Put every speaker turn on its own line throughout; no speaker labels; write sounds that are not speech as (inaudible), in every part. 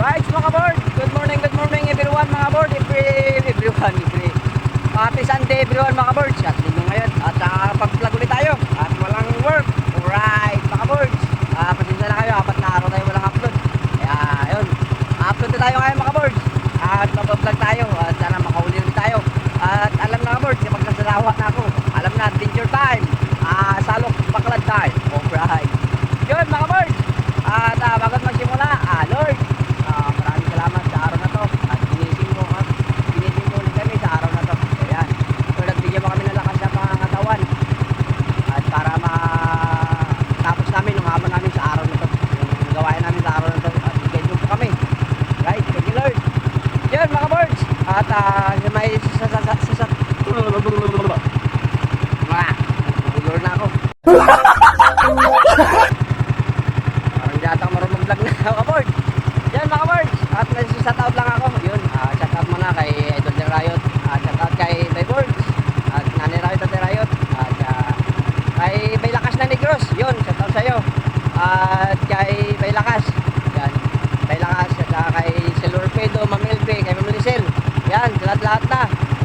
Right mga board, good morning, good morning everyone mga board, every, everyone, every. Happy Sunday everyone mga board, at linggo ngayon, at uh, pag-vlog ulit tayo, at walang work, alright mga board. Uh, pasensya na kayo, apat na araw tayo walang upload. Kaya yun, upload na tayo ngayon mga board. At mag-vlog tayo, at sana makauli ulit tayo. At alam na mga board, kapag nasa lawa na ako, alam na, danger time, ah salok baklad time, alright. Yun mga board, at uh, bago magsimula, ah Lord, Ah, maraming salamat sa araw na to. At ginising mo, at ginising mo ulit kami sa araw na to. Ayan. So, nagbigyan mo kami ng lakas sa mga katawan. At para matapos namin yung hamon namin sa araw na to. Yung gawain namin sa araw na to. At bigyan mo po kami. Right? Thank you, Lord. Yun, mga birds. At uh, may sa sa sa sa sa Ah, nagulor na ako. Parang di ata ako marunong vlog na mga board. Yan mga board. At may shoutout lang ako. Yun, uh, shoutout muna kay Idol de Riot. At shoutout kay Bay Boards. At Nani Riot at Riot. At uh, kay Bay Lakas na Negros. Yun, shoutout sa'yo. At kay Bay Lakas. Yan, Bay Lakas. At uh, kay Silver Pedo, Ma'am Elbe, kay Ma'am Lucille. Yan, lahat-lahat na.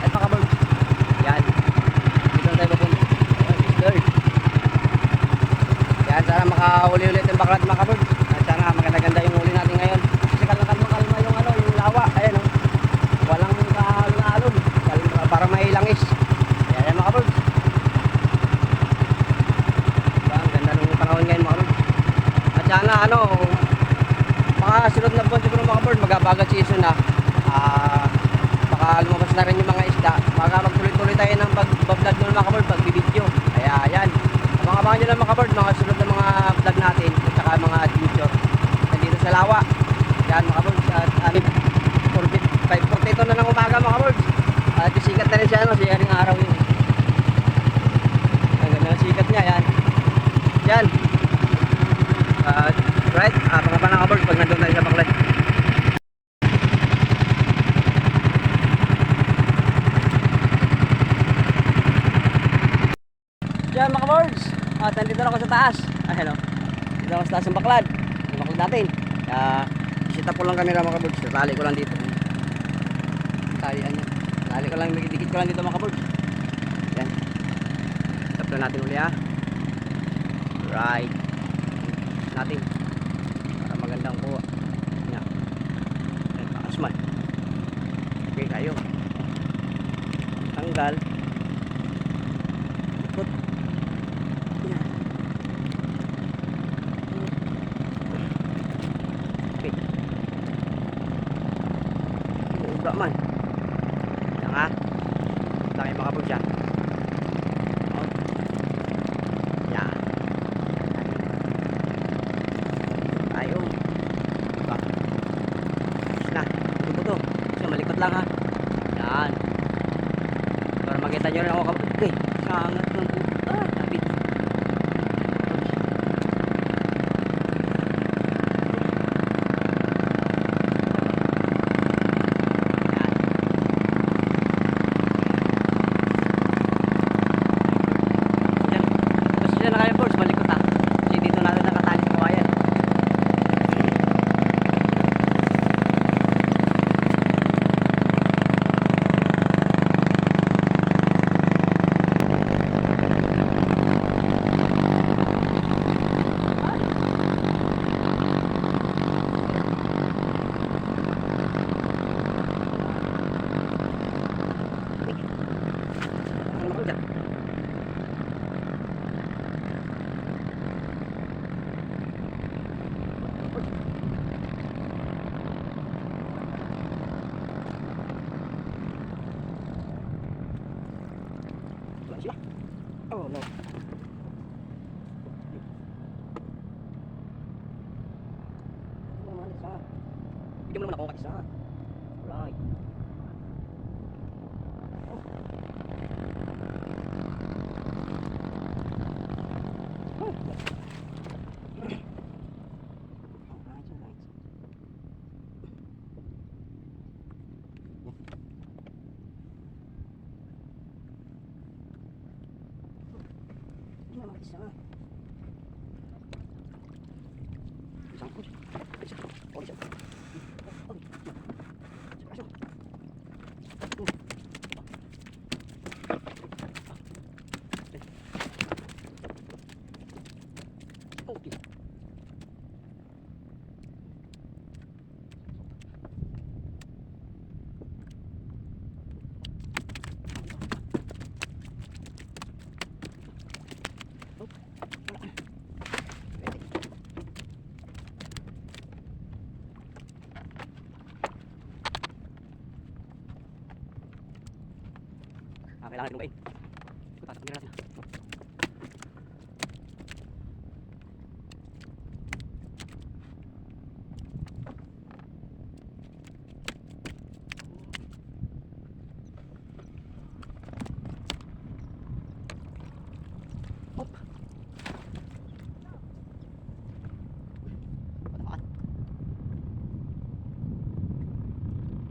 At mga board. Yan. Dito na tayo papunta. Yan, Lord. Yan, sana makahuli ulit yung baklat mga kabog. At sana maganda-ganda yung huli natin ngayon. Kasi kalma-kalma yung ano, yung lawa. Ayan o. Walang kahalong-alon. Kalma, Para may langis. Ayan yan mga kabog. Diba, ang ganda ng panahon ngayon mga kabog. At sana ano, mga sunod na buwan siguro mga kabog, magabagat season na. Ah, baka lumabas na rin yung mga isda. Baka magtuloy-tuloy tayo ng pag-vlog ng mga kabog, pag-video. Kaya ayan. Abangan nyo lang mga kabord, mga sunod na mga vlog natin at saka mga adventure. Nandito sa Lawa. Yan mga kabord. At ano, 5.42 na ng umaga mga kabord. At sikat na rin siya, ano, siya rin araw yun. Ang ganda sikat niya, yan. Yan. At right, abangan pa ng kabord pag nandun tayo sa baklan. Yan mga birds. At nandito na ako sa taas. Ay, hello. Dito ako sa taas ng baklad. Yung baklad natin. Kaya, sit up ko lang camera mga birds. Tali ko lang dito. Talian yan. Tali ko lang, dikit ko lang dito mga birds. Yan. Tap na natin uli ha. Right. Natin. Para magandang kuha. Yan. Yan, pakasman. Okay, tayo. Tanggal. Ikot. Okay. Ubra man. Yan ha. Laki makapag siya. Oh. Yan. Tayo. Diba? Tapos na. Ito po to. Kasi malikot lang ha. Yan. Para makita nyo rin ako kapag. Okay. Sangat ng Thank you. Kailangan lumain. Tatakbin natin. Hop. Patamaan.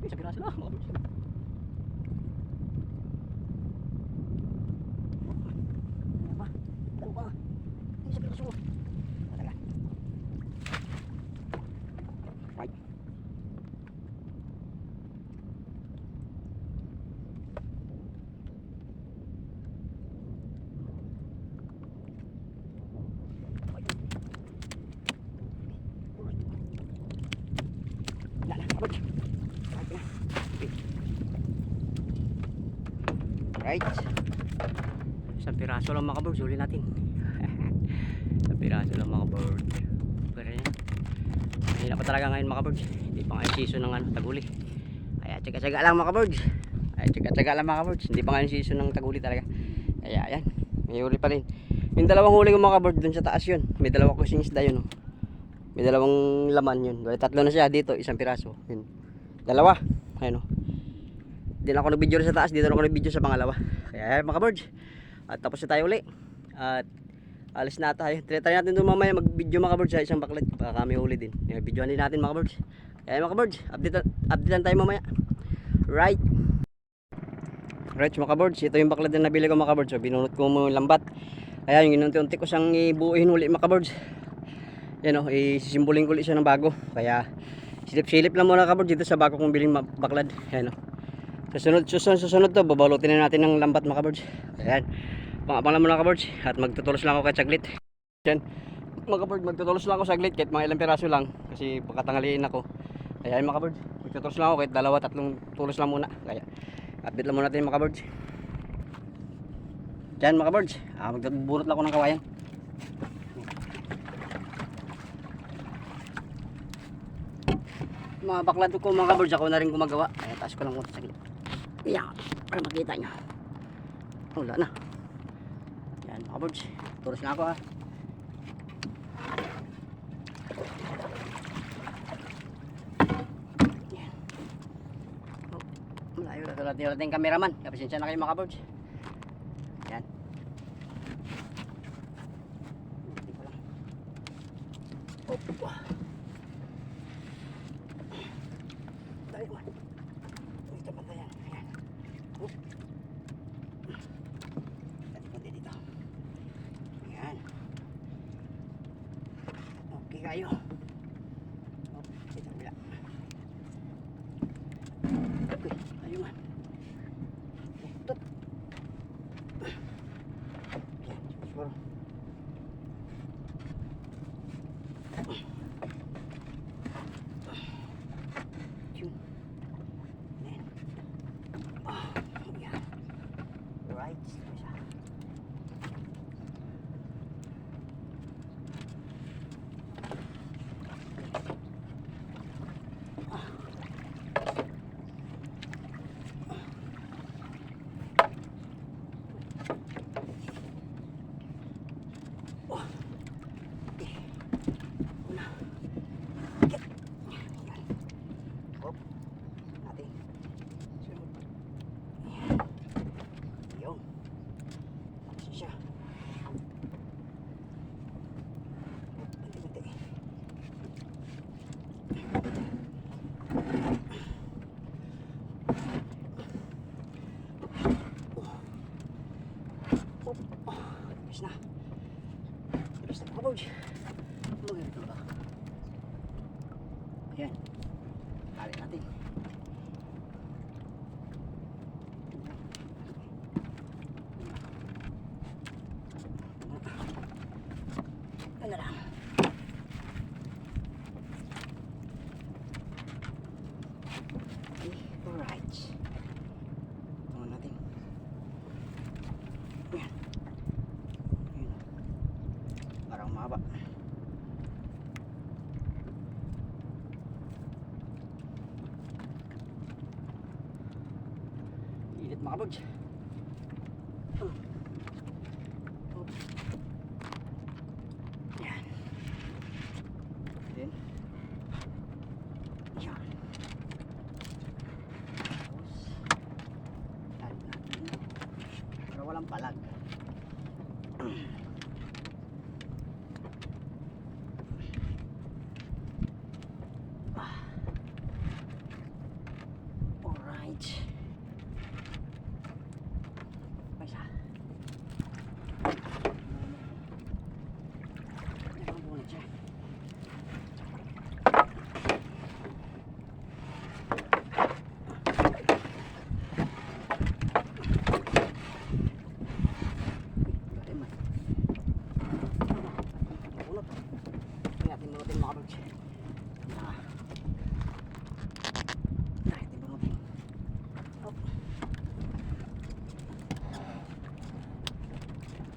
Eh, sa piraso lang, mga boss. Ano ba? Ano ba? Eh, sa piraso. Talaga. Right. Wala na, abot. Right. Isang piraso lang mga kabirds, huli natin. (laughs) Isang piraso lang mga bird. Pero yan. Hindi na pa talaga ngayon mga birds. Hindi pa ngayon season ng ano, taguli. Kaya tsaga-tsaga lang mga birds. Ay, tsaga-tsaga lang mga birds. Hindi pa ngayon season ng taguli talaga. Kaya yan, may huli pa rin. Yung dalawang huli ko mga birds dun sa taas yun. May dalawang kusing isda yun. Oh. May dalawang laman yun. Tatlo na siya dito, isang piraso. Yun. Dalawa. Ayun oh. Di na ako nag-video sa taas, dito na ako nag-video sa pangalawa. Kaya mga birds. At tapos na tayo uli. At alis na tayo. Try natin doon mamaya mag-video mga birds sa isang baklat. Baka kami huli din. Videoan din natin mga birds. Kaya mga birds, update, update lang tayo mamaya. Right. Right mga birds, ito yung baklat na nabili ko mga birds. So, binunot ko mo yung lambat. Kaya yung inunti-unti ko siyang ibuuhin uli mga birds. Yan o, isisimbolin ko ulit siya ng bago. Kaya silip-silip lang muna kabord dito sa bago kong biling baklad. Yan o. Susunod, susunod, susunod to, babalutin na natin ng lambat mga kabords. Ayan. Pangapang lang muna kabords. At magtutulos lang ako kahit saglit. Yan. Mga kabords, magtutulos lang ako saglit kahit mga ilang piraso lang. Kasi pagkatangaliin ako. Kaya mga kabords, magtutulos lang ako kahit dalawa, tatlong tulos lang muna. Kaya update lang muna natin mga kabords. Yan mga kabords. Ah, magbunot lang ako ng kawayan. mga baklad ko mga kabords ako na rin gumagawa kaya taas ko lang muna sa gilid yan para makita nyo. Wala na. Yan mga kabords turos na ako ha yan. Oh, malayo na tulad yung ating cameraman. Kaya pasensya na kayo mga kabords yan. Oh. Tayo man. Dito pa tayo. Ayan. Oop. Dati ko dito. Ayan. Okay walang palag.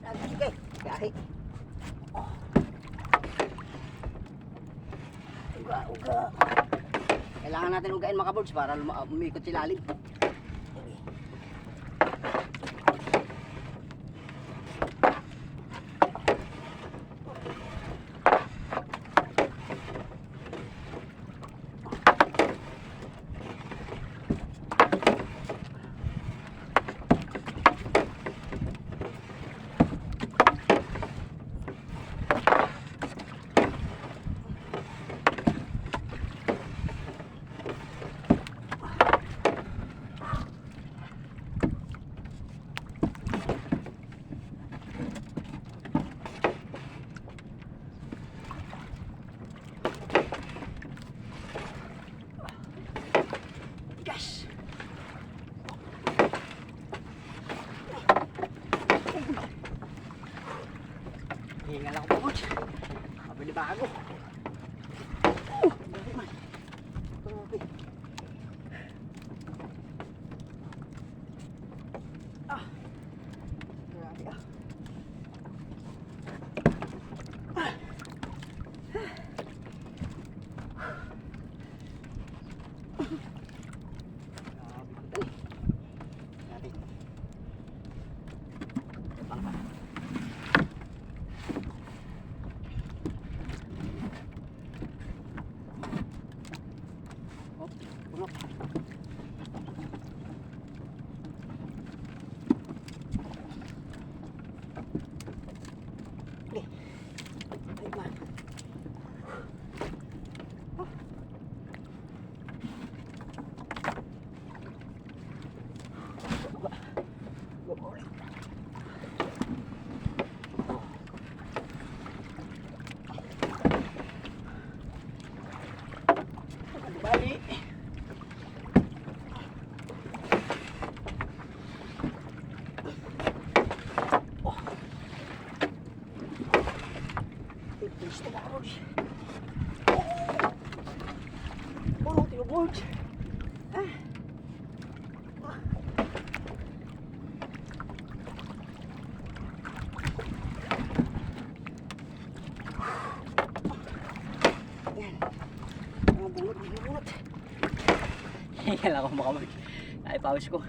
Lahi. Oh. Uga, uga. Kailangan natin ugain mga kabords para luma- umikot si Mo ako, George. Oh, tiyo, George. Ah. Ah. Hingal ako makamag. Ay, pawis ko.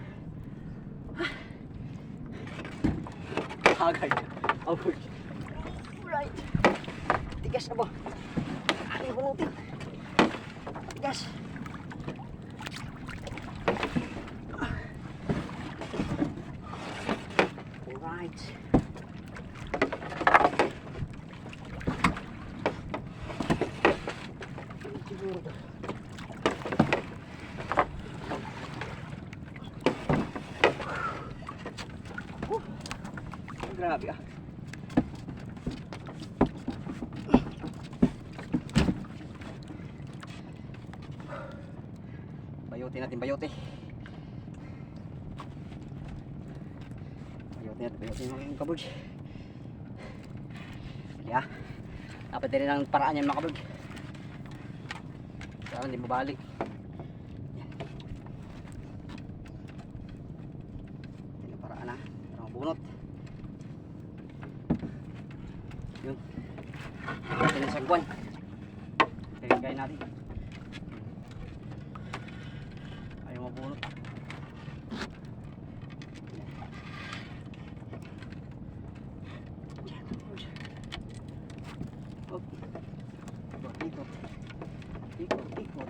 Haggard. Award. Alright. Tigas na ba? Ano yung bunutin? Tigas. Alright. Grabe ah. Bayote natin, bayote. Bayote natin, bayote mga kabog. Yeah. Dapat din ang paraan yan mga kabog. Kaya hindi mabalik. Yan. Paraan ha. Para mabunot. Yun. Natin ang sagwan. Kaya natin. Mabunot. Hop. Ikot, ikot.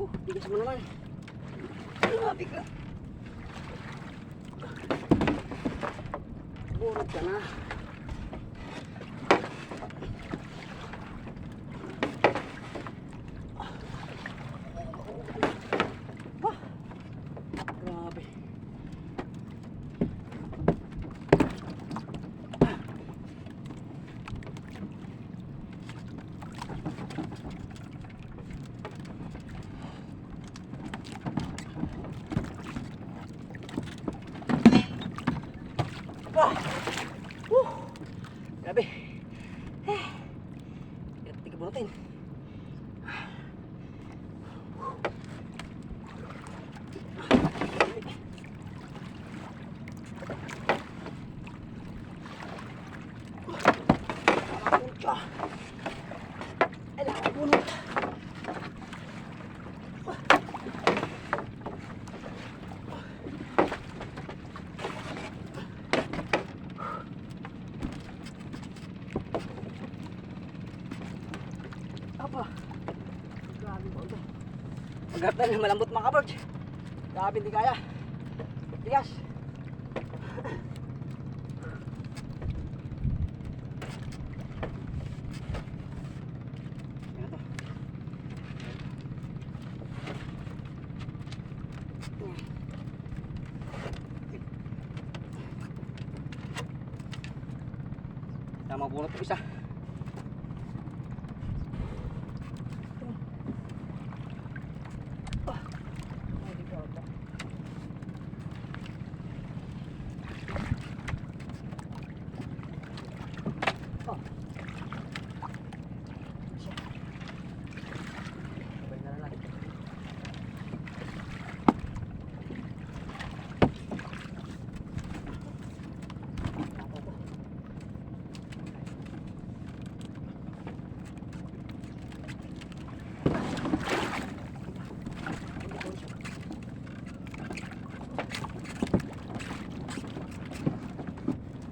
Uh, bigas mo naman. Grabe ka. Burot ka na. Ah, grabe. Ah. Woo. Grabe. Eh. Tiga bunutin. Pagkartan na malambot mga kabords. Grabe hindi kaya. Tigas. Yan na to. Tama bunot ko isa. Sabay na lang natin.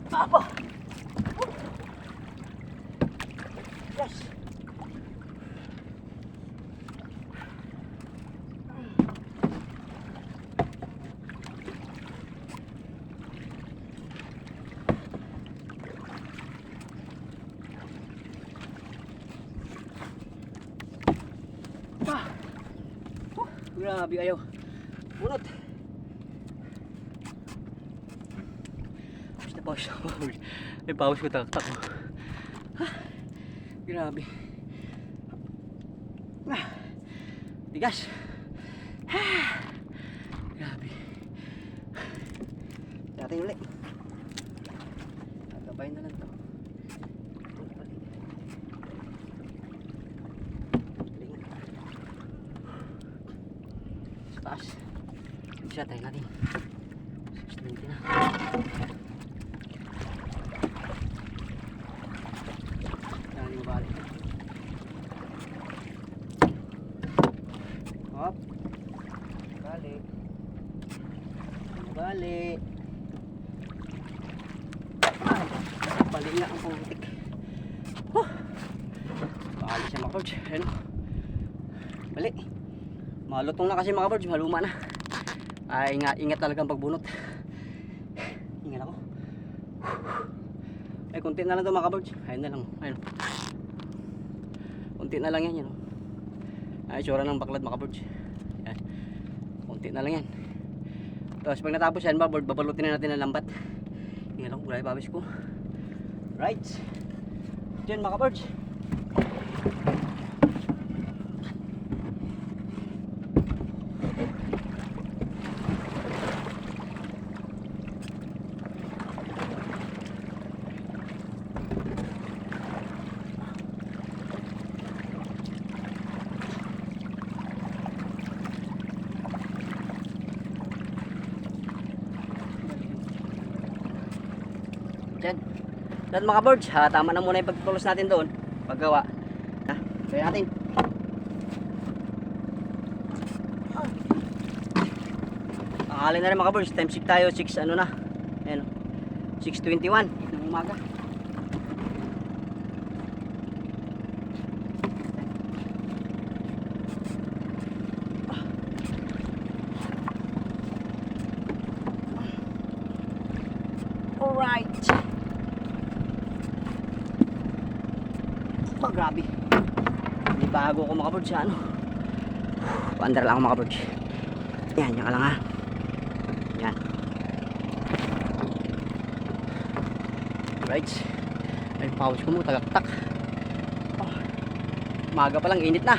Apa? Yes. Ah. Huh, Grabe ayaw. Bunot. Pawis na pawis (laughs) na. May pawis ko taktak. Ah, Grabe. Ah, Tigas. Ah, Grabe. Natin ulit. Nagabayin na lang to. Galing. Sa taas. Isa tayo natin. 620 na. Yan yung balik. Hop. Balik. Balik. Ay, balik na ang putik. Huh. Balik siya mga birds. Ayun. Balik. Malutong na kasi mga birds. Maluma na. Ay, ingat, ingat talagang pagbunot. Ingat ako. Ay, kunti na lang ito mga birds. Ayun na lang. Ayun. Kunti na lang yan. yan. Ay, tsura ng baklad mga birds. Yan. Kunti na lang yan. Tapos pag natapos yan, babalutin na natin ng lambat. Ingat ako, kulay pawis ko. Right. Diyan mga birds. Diyan. Diyan mga birds, ha, tama na muna yung pagtutulos natin doon. Paggawa. Ha, try natin. Ang alin na rin mga birds, time 6 tayo, 6 ano na. Ayan, 6.21 ng umaga. Alright. Ba, grabe. Bago ako mga birds ano. Paandar lang ako mga. Yan, yan ka lang ha. Yan. Right. Ay, pawis ko mo, tagaktak. Oh, maga pa lang, init na.